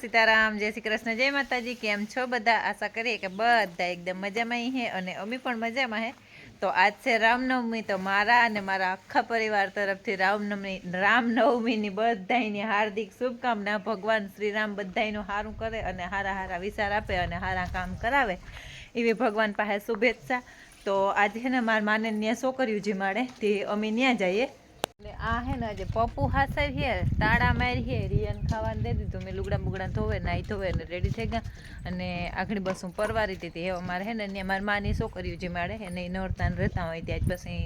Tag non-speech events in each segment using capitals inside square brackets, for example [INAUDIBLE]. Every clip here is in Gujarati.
સીતારામ, જય શ્રી કૃષ્ણ, જય માતાજી, કેમ છો બધા? આશા કરીએ કે બધા એકદમ મજામાં હે અને અમે પણ મજામાં હે. તો આજ છે રામનવમી, તો મારા અને મારા આખા પરિવાર તરફથી રામનવમી, રામનવમીની બધાયની હાર્દિક શુભકામના ભગવાન શ્રી રામ બધાયનું સારું કરે અને હારા હારા વિચાર આપે અને હારા કામ કરાવે એવી ભગવાન પાસે શુભેચ્છા. તો આજે છે ને મારા માને ત્યાં છોકરીઓ જીમાડે તે અમે ત્યાં જઈએ. આ હે ને આજે પપ્પુ હાસે છે, તાળા મારી છે, રિયન ખાવાનું દે દીધું. મેં લુગડા બુગડા ધોવે નાઈ ધોવે ને રેડી થઈ ગયા. અને આગળ બસ હું પરવારી હતી એ અમારે હે ને ત્યાં મારી માની છોકરીઓ માડે એને એ નોરતાને રહેતા હોય ત્યાં જ પછી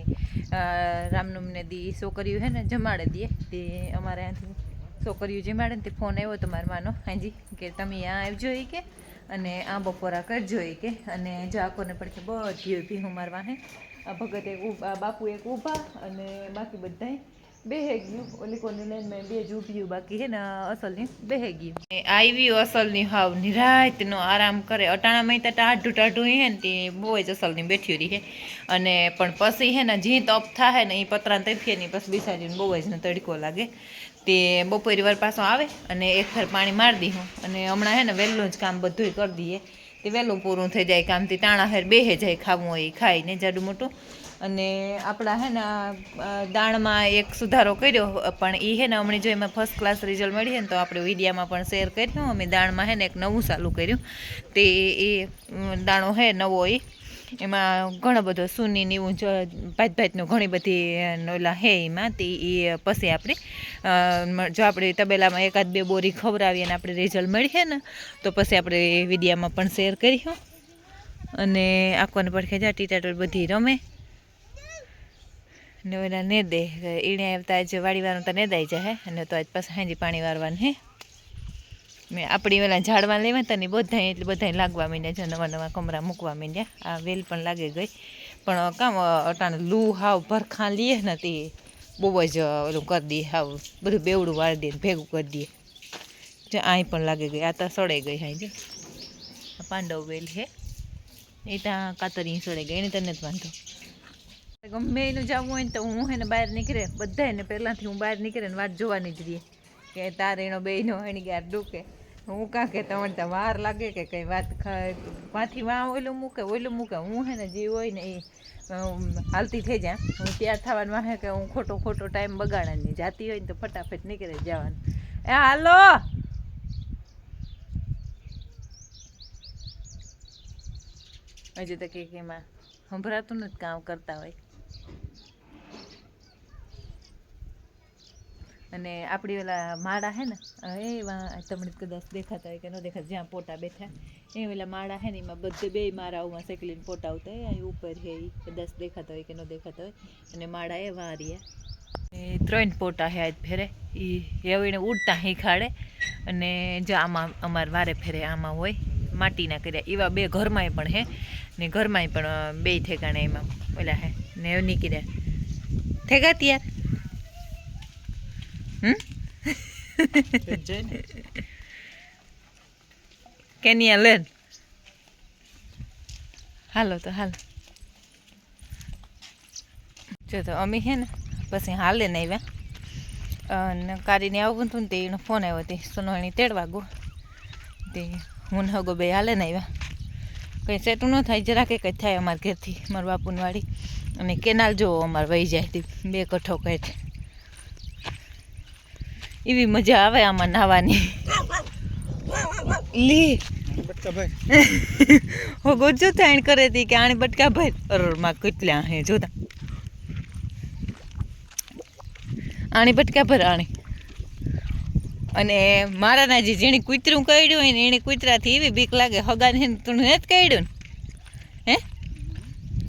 રામનવમીને દી છોકરીઓ હે ને જમાડે દે. તે અમારે અહીંથી છોકરીઓ માડે ને તે ફોન આવ્યો તો મારા માનો. હાજી, કે તમે અહીંયા આવજો ઈ કે, અને આ બપોરા કરજો ઈ કે. અને જાકોને પણ કે બધી ભીહું મારવા હે. આ ભગત એક બાપુ એક ઊભા અને બાકી બધાય બેહે ગયું. ઓલી કોની લાઈન મેં બે જ ઊભી બાકી હે ને અસલની. બેહે ગયું. આવી અસલની હાવ નિરાતનો આરામ કરે. અટાણામાં તો ટાઢું ટાઢું હે ને તે બહુ જ અસલની બેઠી રહી હે. અને પણ પછી હે ને જી તપ થાય ને એ પતરાને તપીએ ને પછી બિસાડીને બહુ જ તડકો લાગે. તે બપોરી વાર પાછો આવે અને એક ફેર પાણી મારી દઈ હું. અને હમણાં હે ને વહેલું જ કામ બધુંય કરી દઈએ. તે વહેલું પૂરું થઈ જાય કામથી. તાણા હેર બેહે જાય ખાવું હોય એ ખાય ને જાડું મોટું. અને આપણા હે ને દાણમાં એક સુધારો કર્યો, પણ એ હે ને હમણાં જો એમાં ફર્સ્ટ ક્લાસ રિઝલ્ટ મળી છે ને તો આપણે વિડીયામાં પણ શેર કર્યું અમે દાણમાં હે ને એક નવું ચાલુ કર્યું. તે એ દાણો હે, નવો એ એમાં ઘણો બધો સૂની ને એવું ભાત ભાતનું ઘણી બધી ઓલા હે એમાં. તે એ પછી આપણે જો આપણે તબેલામાં એકાદ બે બોરી ખવડાવીએ અને આપણે રિઝલ્ટ મળીએ ને, તો પછી આપણે વિડીયામાં પણ શેર કરીશું. અને આખોને પડખે જા, ટીટાટોલ બધી રમે. ને એના ને દે. ઈણે આવતા આજ વાડીવાનું તો ને દઈ જાય અને તો આજ પાછા હાંજી પાણી વારવાનું હે. મેં આપણી ઓલા ઝાડવા લેવા હતા ને બધા એટલે બધા લાગવા માંડ્યા છે, નવા નવા કમરા મૂકવા માંડ્યા. આ વેલ પણ લાગી ગઈ. પણ કામ અટાણે લૂ હાવ ભરખા લઈએ ને તે બહુ જ ઓલું કરી દઈએ હાવ. બધું બેવડું વાળી દઈએ ભેગું કરી દઈએ જો અહીં પણ લાગી ગઈ. આ તો સડાઈ ગઈ હાઈ પાંડવ વેલ છે એ ત્યાં કાતરી સડાઈ ગઈ. એને તને જ વાંધો. ગમે એનું જવું હોય ને તો હું એને બહાર નીકળે. બધા એને પહેલાંથી હું બહાર નીકળે ને વાત જોવાની જ રહીએ. કે તારે એનો બેનો એની ગાર ડૂકે. હું કાં કે તમારે ત્યાં વાર લાગે કે કંઈ વાત પાછી વાં ઓલું મૂકે ઓલું મૂકે. હું હે ને જે હોય ને એ હાલતી થઈ જાય. હું તૈયાર થવાનું વાહે કે હું ખોટો ખોટો ટાઈમ બગાડવાની. જાતી હોય ને તો ફટાફટ નીકળે જવાનું. એ હાલો! હજુ તો કે એમાં સંભળાતું નથી કામ કરતા હોય. અને આપણી ઓલા માળા હે ને એ વા તમને કદાચ દેખાતા હોય કે ન દેખાતા, જ્યાં પોટા બેઠા, એ ઓલા માળા હે ને, એમાં બધે બે માળાઓમાં શેકલીને પોટા આવતા હોય અહીં ઉપર હે એ કદાચ દેખાતા હોય કે ન દેખાતા હોય, અને માળા એ વાર્યા એ ત્રણ પોટા હે આજ ફેરે એ એવીને ઉડતા શીખાડે, અને જો આમાં અમારે વારે ફેરે આમાં હોય, માટીના કર્યા, એવા બે ઘરમાંય પણ હે, ને ઘરમાંય પણ બે ઠેકાણે એમાં ઓલા હે, ને એવું નીકળ્યા ઠેકા ત્યાર કેનિયા લેન હાલો તો હાલ. જો તો અમે હે ને, પછી હાલે ને આવ્યા. અને કારીને આવું હતું ને તે એનો ફોન આવ્યો તે સોનવાણી તેડવા ગો તે હું હગો બે હાલે ને આવ્યા. કંઈ સેટું ન થાય, જરાકે કંઈ થાય અમારા ઘરથી, મારા બાપુની વાડી. અને કેનાલ જોવો અમારે વહી જાય તે, બે કઠો કહે છે એવી મજા આવે આમાં નાહવાની. લી. હો ગોજો થાણ કરે તી કે આણી બટકા ભાઈ અરરમાં કેટલા હે, જોતા. આણી બટકા ભર, આણી. અને મારાના જે જેણે કૂતરું કહ્યું હોય ને એને કૂતરાથી એવી બીક લાગે, હગાને હે ને, તું નથી કહ્યું ને? હે?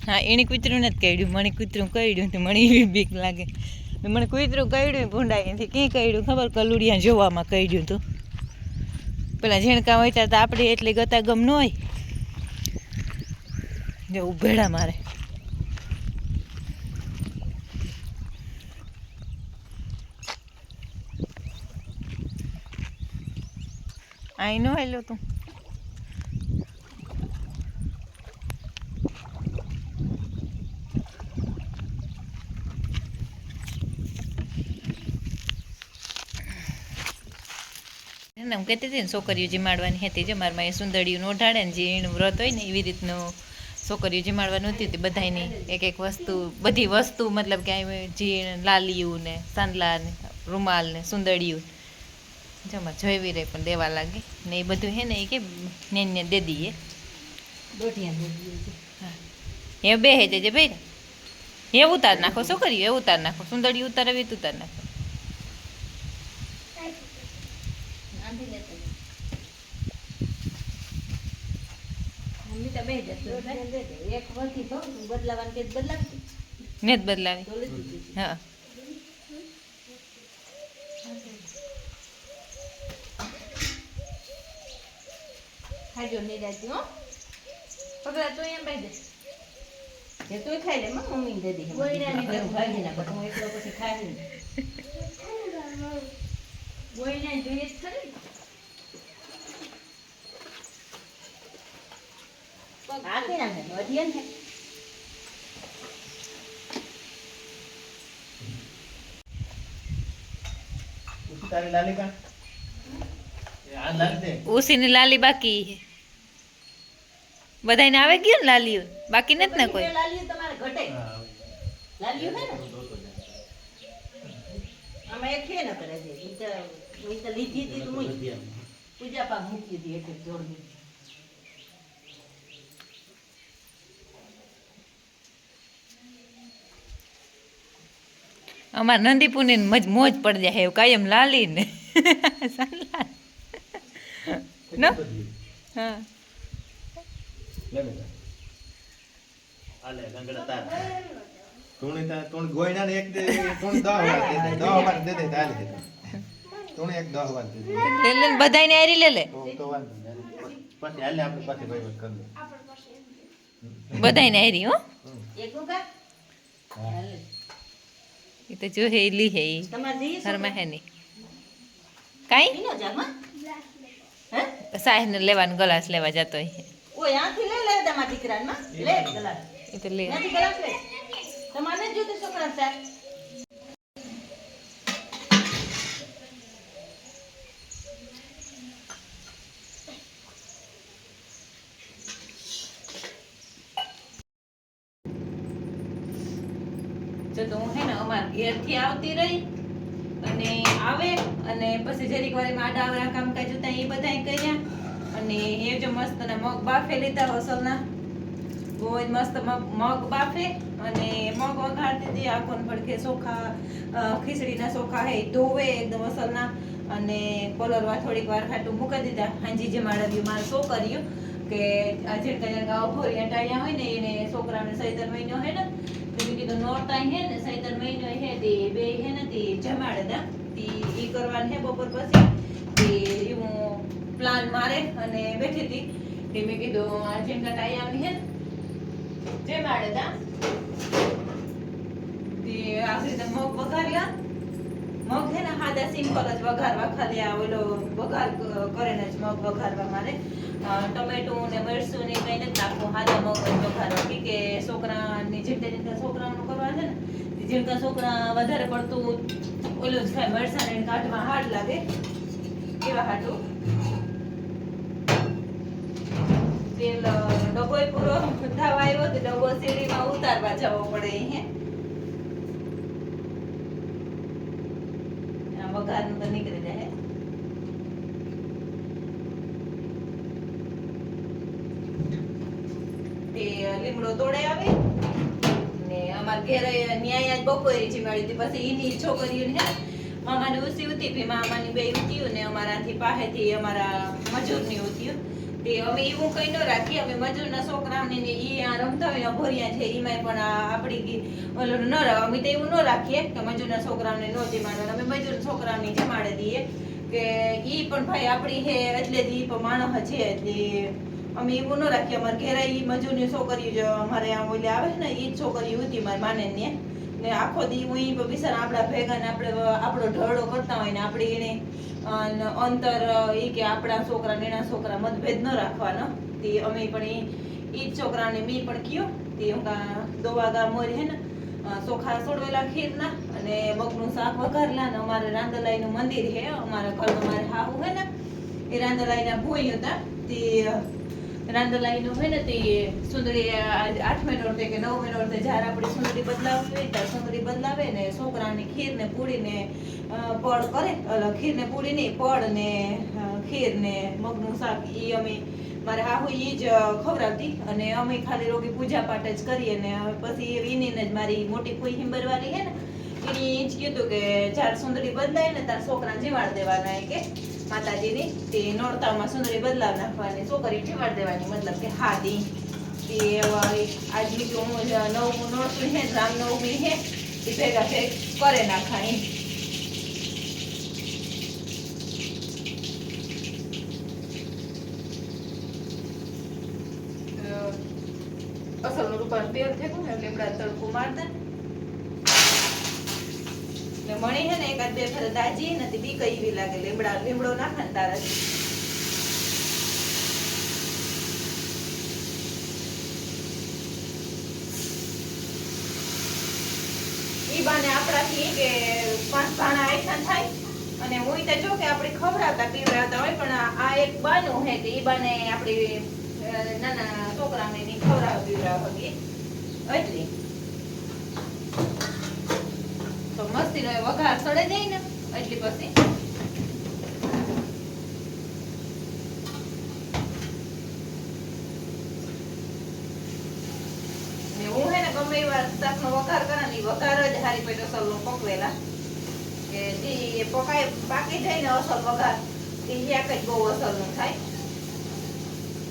હા, એણે કૂતરું નથી કહ્યું મને કૂતરું કહ્યું તો મને એવી બીક લાગે. ને મને કૂતરું કર્યું ભૂંડાઈથી ક્યાં કહ્યું ખબર કલુડિયા જોવામાં કહ્યું તું. પેલા ઝીણકા હોય તો આપણે એટલી ગતા ગમ ન હોય. જો ઉભેડા મારે. આઈ નો હેલો તું. એને એમ કહેતી હતી ને છોકરીઓ જીમાડવાની હતી જે મારા માએ સુંદરીયું ઓઢાડે ને જે એનું વ્રત હોય ને એવી રીતનું છોકરીઓ જીમાડવાનું હતી તે બધાની એક એક વસ્તુ બધી વસ્તુ મતલબ કે જીણ લાલિયું ને સાંદલા ને રૂમાલ ને સુંદરીયું જમા જોઈવી રહે પણ દેવા લાગે. ને એ બધું હે ને એ કે ને ને દે દઈએ એ બે હે જે ભાઈ. એ ઉતાર નાખો શું કર્યું એ ઉતાર નાખો. સુંદરી ઉતારવી તો ઉતાર નાખો. ને જ બદલાવી. હા. ખાજો નિરાજી હો. પગલા તો એમ ભાઈ દે તું ખાઈ લે માં મમ્મી દે દે. તો એકલો પછી ખાઈ [LAUGHS] નહીં ગોઈને જોઈએ જ ખરી આપી નાખે વધીએ ને તારી લાલી કા આ લાલ દે ઉસીની લાલી બાકી છે બધાને આવે ગયું ને લાલીઓ બાકી નથી ને કોઈ લાલ્યું તમારે ઘટે લાલ્યું હે ને આમાં એક છે ને કરે છે ઈ તો ઈ તો લીધી હતી તો મૂકી. પૂજા પા મૂકી હતી એક એક જોડની અમાર નંદીપુની મજ મોજ પડી જાય એવું કાયમ લાલી ને? હા. લે બેટા આલે ગંગડા તાર. તુણી તા તુણ ગોયના ને એક દે તુણ 10 વાર દે દે. 10 વાર દે દે તાલે દે તુણ એક 10 વાર દે દે. લે લે ને બધાયને હારી લે લે. તો તો વાંધો પછી હાલે આપણે પાછી ભાઈ કરી લે બધાયને હારી હો. એકનું કા હાલે. એ તો જો હે લી હે ઈ. તમારે જઈએ છો? ઘરમાં હે નહીં. કાંઈ? ઈનો જાગમાં? લેવાનું ગલાસ લેવા જતો હોય ઓય આથી લે લે તમારા દીકરાને લે ગલાસ. એ તો લે. નથી લે તમારે જોઈતું છોકરા ચા જો તો હું હે ને અમાર ઘેરથી આવતી રહી અને આવે અને પછી જરીક વાર એમાં આડા આવડા કામકાજ હતા એ બધાય કર્યા અને એ જો મસ્ત મગ બાફે લીધા હસલના. બહુ જ મસ્ત મગ બાફે અને મગ વઘારતી હતી આખોન પડખે ચોખા ખીચડીના ચોખા હે ધોવે એકદમ અસલના. અને કોલરવા થોડીક વાર ખાટું મૂકી દીધા. હાંજી જે માળવ્યું મારે શું કર્યું કે આ કયા ઝીણકા ભોરિયા ટાળ્યા હોય ને, એને છોકરાને સૈતર મહિનો હે ને, તો મેં કીધું નોરતા હે ને સૈતર મહિનો હે, તે બે હે ને, તે જમાડે દા. તે એ કરવાનું હે બપોર પછી. તે એવું પ્લાન મારે અને બેઠી હતી. તે મેં કીધું, આ ઝીણકા આવી હે ને, જમાડે દા. તે આ રીતે મગ વઘાર્યા. મગ છે ને સાદા સિમ્પલ જ વઘારવા. ખાલી આ ઓલો વઘાર ક- કરીને જ મગ વઘારવા મારે. ટમેટું ને મરસું ને કઈ નથી નાખવું. સાદા મગ જ વઘારવા. કે છોકરાની જીણકા જીણકા છોકરાનું કરવા છે ને જીણકા છોકરા વધારે પડતું ઓલું જ ખાય. મરસા ને કાઢવા હાર્ડ લાગે. એવા હાટું? તેલ ડબ્બો પૂરો થવા આવ્યો તો ડબ્બો સીડીમાં ઉતારવા જવો પડે હે. વઘારનું તો નીકળી જાય. તે લીમડો તોડે આવે. ને અમાર ઘેરે ન્યાય આજ બપોરે જીમાડી હતી. પછી એની છોકરીઓને હે, મામાને ઉસી ઉતી મામાની બે ઉત્યું ને અમારાથી પાસેથી અમારા મજૂરની ઉત્યું તે અમે એવું કઈ ન રાખીએ, અમે મજૂરના છોકરાઓને ને એ આ રમતા હોય ભર્યા છે એમાં પણ આપણી ઓલું ન અમે તો એવું ન રાખીએ કે મજૂરના છોકરાઓને ન જમાડવાના અમે મજૂર છોકરાઓને જમાડી દઈએ કે ઈ પણ ભાઈ આપણી હે એટલે જ પણ માણસ છે, એટલે અમે એવું ન રાખીએ. અમારે ઘેરા ઈ મજૂરની છોકરીઓ જો અમારે આમ ઓલે આવે ને, ઈ જ છોકરી હતી મારી માને ને ને આખો દી હું ઈ બિસાર આપણા ભેગા ને આપણે આપણો ઢળો કરતા હોય ને, આપણે એને અંતર એ કે આપણા છોકરા ને છોકરા મતભેદ ન રાખવાનો. તે અમે પણ એ જ છોકરાને મેં પણ કયો. તે દોવા ગા મોર હે ને ચોખા સોડવેલા ખીરના અને મગનું શાક વઘારેલા અને અમારે રાંદલાઈનું મંદિર હે, અમારા ઘરમાં મારે હાહુ હે ને, એ રાંદલાઈના ભૂઈ હતા. તે રાંદલાઈનું હોય ને તે સુંદરી આઠ મહિનો અડધે કે નવ મહિનો અડધે જ્યારે આપણે સુંદરી બદલાવવી હોય ત્યારે સુંદરી બદલાવે ને છોકરાની ખીર ને પૂરી ને અ, પડ કરે અલ, ખીર ને પૂરી નહીં પડ ને ખીર ને મગનું શાક એ અમે મારે હાહુ એ જ ખવડાવતી અને અમે ખાલી રોગી પૂજા પાઠ જ કરીએ ને પછી ઈનીને જ મારી મોટી કોઈ હિંબરવાળી હે ને એની ઈ જ કીધું કે જ્યારે સુંદરી બદલાય ને ત્યારે છોકરાને જીવાડ દેવાના કે માતાજીની તે નોરતામાં સુંદરી બદલાવ નાખવાની છોકરી ઠેવાડ દેવાની, મતલબ કે હાદી. તે આજની નવમું નોરતું હે રામનવમી હે, એ ભેગા ભેગ કરે નાખા એમ અસલનું રૂપાનું તેલ ફેંકું ને એટલે એમડા તડકું માર દે ને મણી બે ફરે દાજી નથી બીક એવી લાગે, લીમડા લીમડો નાખે ને તારા બાને આપણાથી કે પાંચ ભાણા આયખા થાય અને હું તો જો કે આપણે ખવડાવતા પીવડાવતા હોય, પણ આ- એક બાનું હે કે ઈ બાને આપણી નાના છોકરાને ખવડાવ પીવડાવ હગી એટલી તો મસ્તીનો વઘાર સડે જાય ને, એટલે પછી. વઘાર કરે બહુ અસલનું થાય.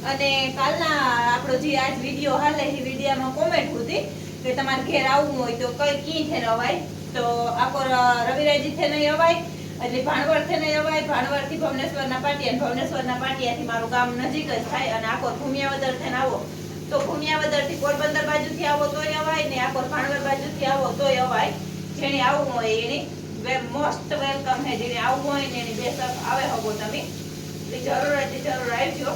અને કાલના આપણો જે આજ વીડિયો હાલે, એ વિડીયોમાં કોમેન્ટ હતી કે તમારે ઘેર આવવું હોય તો કઈ કી છે ને અવાય તો આખો રવિરાજી છે નહીં અવાય, એટલે ભાણવડ છે નહીં અવાય ભાણવડથી ભવનેશ્વરના પાટિયા ભવનેશ્વરના પાટિયાથી મારું ગામ નજીક જ થાય અને આખો ભૂમિયાવદર થઈને આવો. તો ભૂમિયાવદરથી પોરબંદર બાજુથી આવો તોય અવાય ને આખો ભાણવડ બાજુથી આવો તોય અવાય. જેને આવવું હોય એની મોસ્ટ વેલકમ છે. જેને આવવું હોય ને એની બેસક આવે હકો તમે. જરૂર જરૂર આવજો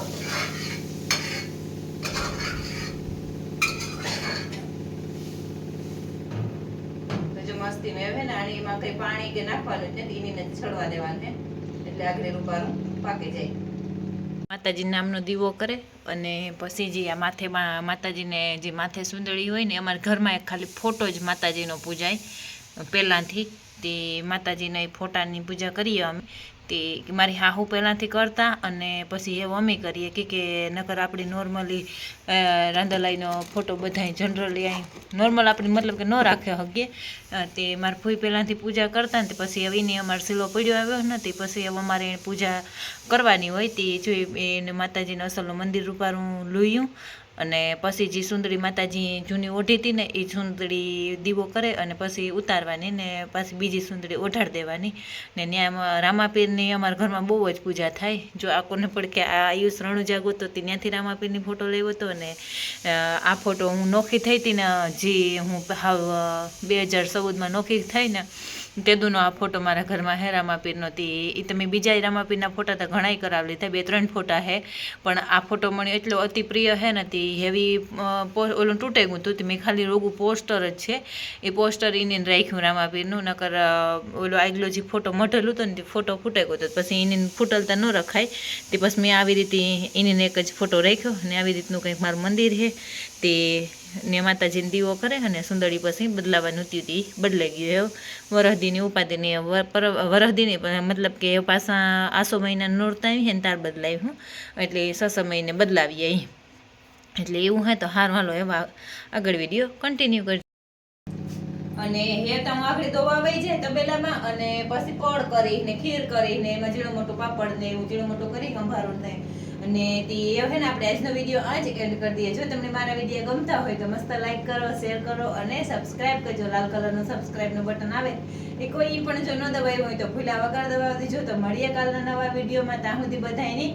તો જો મસ્તી મેં હે ને એમાં કઈ પાણી કે નાખવાનું જ નથી, એની છડવા દેવાનું. એટલે આગળ રૂપારું પાકી જાય. માતાજી નામનો દીવો કરે અને પછી જે આ માથે મા- માતાજીને જે માથે સુંદરી હોય ને, અમારા ઘરમાં એક ખાલી ફોટો જ માતાજીનો પૂજાય. પહેલાંથી તે માતાજીના ફોટાની પૂજા કરીએ અમે. તે મારી હાહુ પહેલાંથી કરતા અને પછી એવું અમે કરીએ કે કે નકર આપણી નોર્મલી રાંધલાઈનો ફોટો બધાય જનરલી અહીં નોર્મલ આપણી મતલબ કે ન રાખે હગીએ તે મારા ફૂઈ પહેલાંથી પૂજા કરતા ને તે પછી એની અમારો સિલો પડ્યો આવ્યો ને તે પછી હવે અમારે પૂજા કરવાની હોય તે જોઈ એને માતાજીને અસલનું મંદિર રૂપારું લોયું. અને પછી જે સુંદરી માતાજી જૂની ઓઢી હતી ને, એ સુંદરી દીવો કરે અને પછી ઉતારવાની ને પાછી બીજી સુંદરી ઓઢાડ દેવાની. ને ત્યાં રામાપીરની અમારા ઘરમાં બહુ જ પૂજા થાય. જો આ કોને પણ કે આ આયુષ રણુજા ગોતો હતી ત્યાંથી રામાપીરની ફોટો લેવો હતો અને આ ફોટો હું નોખી થઈ હતી ને, જે હું હાવ બે હજાર ચૌદમાં નોખી થઈ ને તેદુનો આ ફોટો મારા ઘરમાં હે રામાપીરનો તે. એ તમે બીજા રામાપીરના ફોટા તો ઘણાય કરાવી લીધા બે ત્રણ ફોટા હે. પણ આ ફોટો મને એટલો અતિ પ્રિય હે ને તે હેવી ઓલું તૂટે ગયું હતું મેં ખાલી રોગું પોસ્ટર જ છે. એ પોસ્ટર એને રાખ્યું રામાપીરનું. નકર ઓલો આગલો જે ફોટો મઢેલું હતો ને તે ફોટો ફૂટાઈ ગયો હતો પછી એને ફૂટલતા ન રખાય. તે પછી મેં આવી રીતે એને એક જ ફોટો રાખ્યો ને આવી રીતનું કંઈક મારું મંદિર છે તે ને માતાજીને દીવો કરે અને સુંદરી પછી બદલાવાનું થયું હતી બદલાઈ ગયું વરહદીની ઉપાધિની વરહદીની મતલબ કે પાછા આસો મહિના નોરતા આવી ને તાર બદલાવ્યું એટલે સસ મહિને બદલાવીએ અહીં એટલે એવું હોય તો હાર હાલો એવા આગળ વીડિયો કન્ટિન્યુ કરજો. અને હે તો આગળ દવા વહી જાય તબેલામાં, અને પછી પડ કરીને, ખીર કરીને, એમાં ઝીણું મોટું પાપડ ને એવું ઝીણું મોટું કરી સંભાળું ને અને તે હવે ને આપણે આજનો વીડિયો આજ એન્ડ કરી દઈએ. જો તમને મારા વીડિયો ગમતા હોય તો મસ્ત લાઈક કરો શેર કરો અને સબસ્ક્રાઇબ કરજો. લાલ કલરનું સબસ્ક્રાઇબનું બટન આવે. એ કોઈ પણ જો ન દબાવ્યું હોય તો ભૂલા વગર દબાવી દેજો. તો મળીએ કાલના નવા વિડીયોમાં. ત્યાં સુધી બધાયની